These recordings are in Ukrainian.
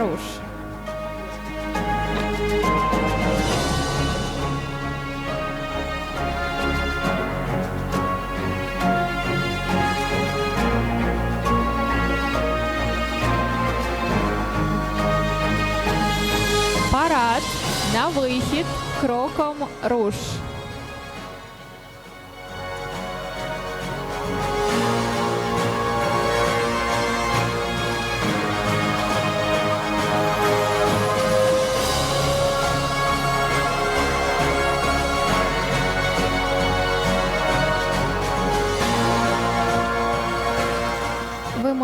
руш. Парад на вихід кроком руш.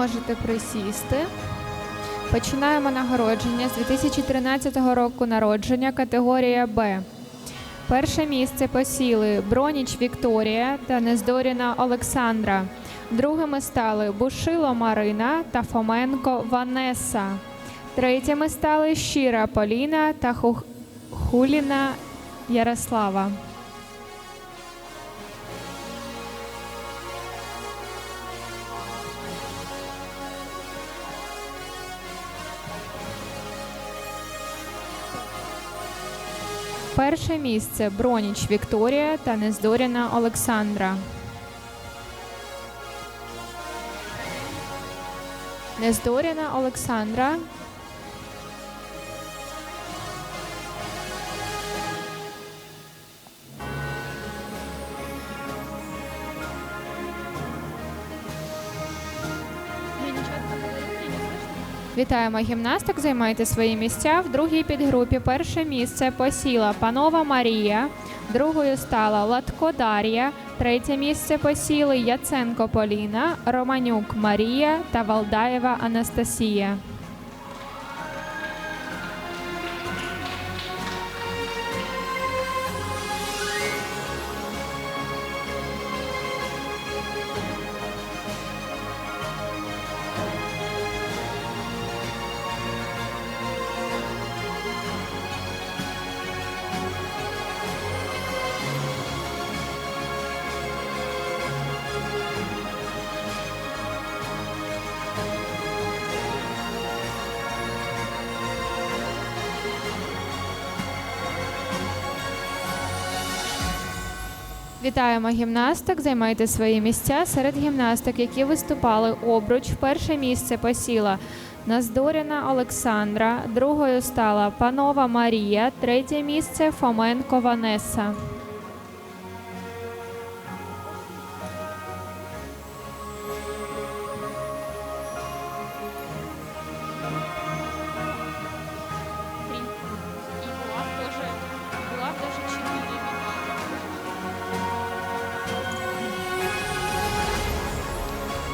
Можете присісти. Починаємо нагородження з 2013 року народження, категорія Б. Перше місце посіли Броніч Вікторія та Нездоріна Олександра. Другими стали Бушило Марина та Фоменко Ванеса. Третіми стали Щира Поліна та Хуліна Ярослава. Перше місце Броніч Вікторія та Нездоріна Олександра. Нездоріна Олександра. Вітаємо гімнасток. Займайте свої місця. В другій підгрупі перше місце посіла панова Марія, другою стала Латко Дар'я, третє місце посіли Яценко Поліна, Романюк Марія та Валдаєва Анастасія. Вітаємо гімнасток. Займайте свої місця. Серед гімнасток, які виступали обруч, перше місце посіла Наздоріна Олександра, другою стала Панова Марія, третє місце Фоменко Ванеса.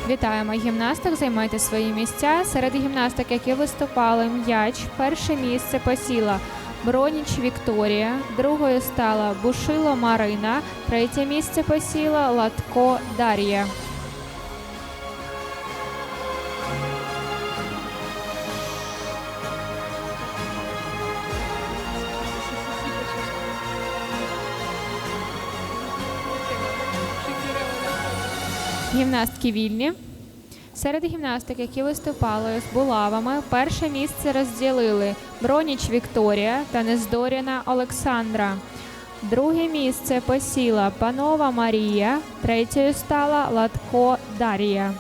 Вітаємо гімнасток, займайте свої місця. Серед гімнасток, які виступали м'яч, перше місце посіла Броніч Вікторія, другою стала Бушило Марина, третє місце посіла Латко Дар'я. Гімнастки вільні. Серед гімнасток, які виступали з булавами, перше місце розділили Броніч Вікторія та Нездоріна Олександра. Друге місце посіла Панова Марія, третьою стала Латко Дар'я.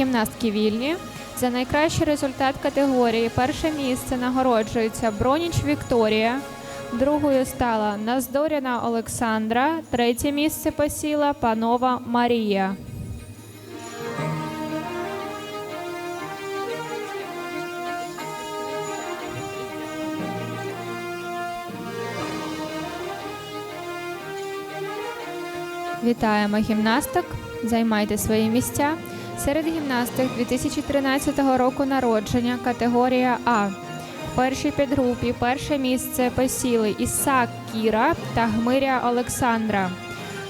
Гімнастки вільні. За найкращий результат категорії перше місце нагороджується Броніч Вікторія. Другою стала Наздоріна Олександра. Третє місце посіла Панова Марія. Вітаємо гімнасток. Займайте свої місця. Серед гімнасток 2013 року народження категорія А. В першій підгрупі перше місце посіли Ісак Кіра та Гмиря Олександра.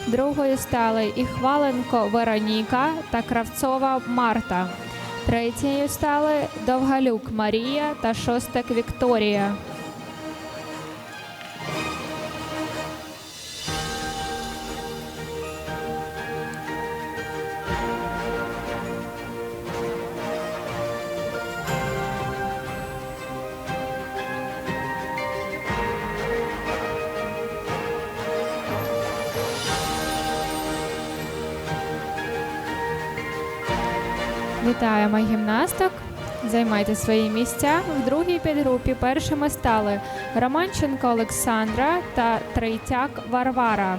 Другою стали Іхваленко Вероніка та Кравцова Марта. Третьою стали Довгалюк Марія та Шостак Вікторія. Вітаємо гімнасток. Займайте свої місця. В другій підгрупі першими стали Романченко Олександра та Трейтяк Варвара.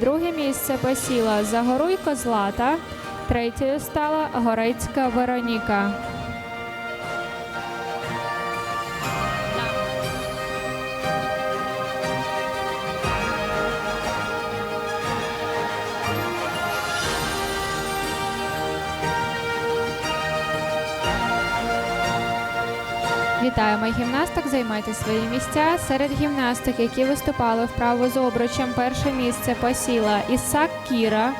Друге місце посіла Загоруйко Злата. Третьою стала Горецька Вероніка. Вітаємо гімнасток, займайте свої місця. Серед гімнасток, які виступали вправо з обручем, перше місце посіла Ісак Кіра,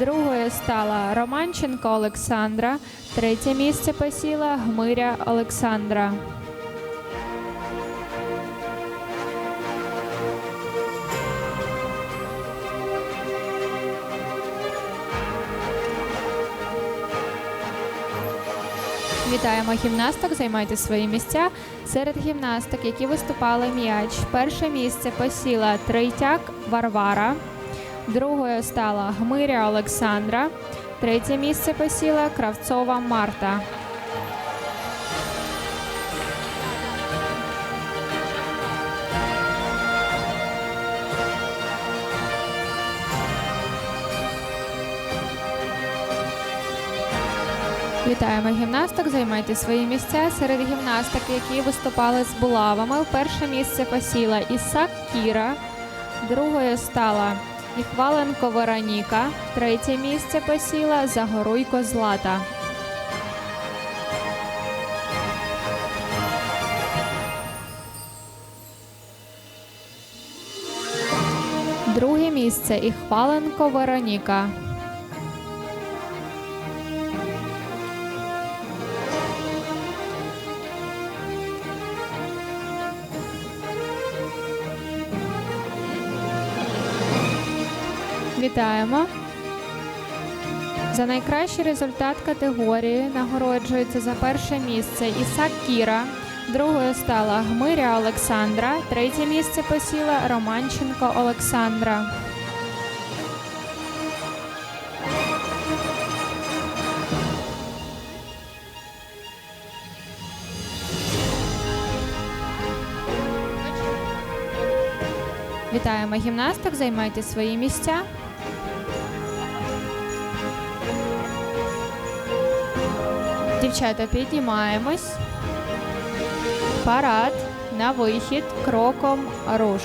другою стала Романченко Олександра, третє місце посіла Гмиря Олександра. Вітаємо гімнасток, займайте свої місця. Серед гімнасток, які виступали м'яч, перше місце посіла Трейтяк Варвара, другою стала Гмиря Олександра, третє місце посіла Кравцова Марта. Вітаємо гімнасток, займайте свої місця. Серед гімнасток, які виступали з булавами, перше місце посіла Ісак Кіра, другою стала Іхваленко Вероніка, третє місце посіла Загоруйко Злата. Друге місце Іхваленко Вероніка. Вітаємо. За найкращий результат категорії нагороджується за перше місце Ісак Кіра. Другою стала Гмиря Олександра. Третє місце посіла Романченко Олександра. Вітаємо гімнасток, займайте свої місця. Дівчата, піднімаємось. Парад на вихід кроком руш.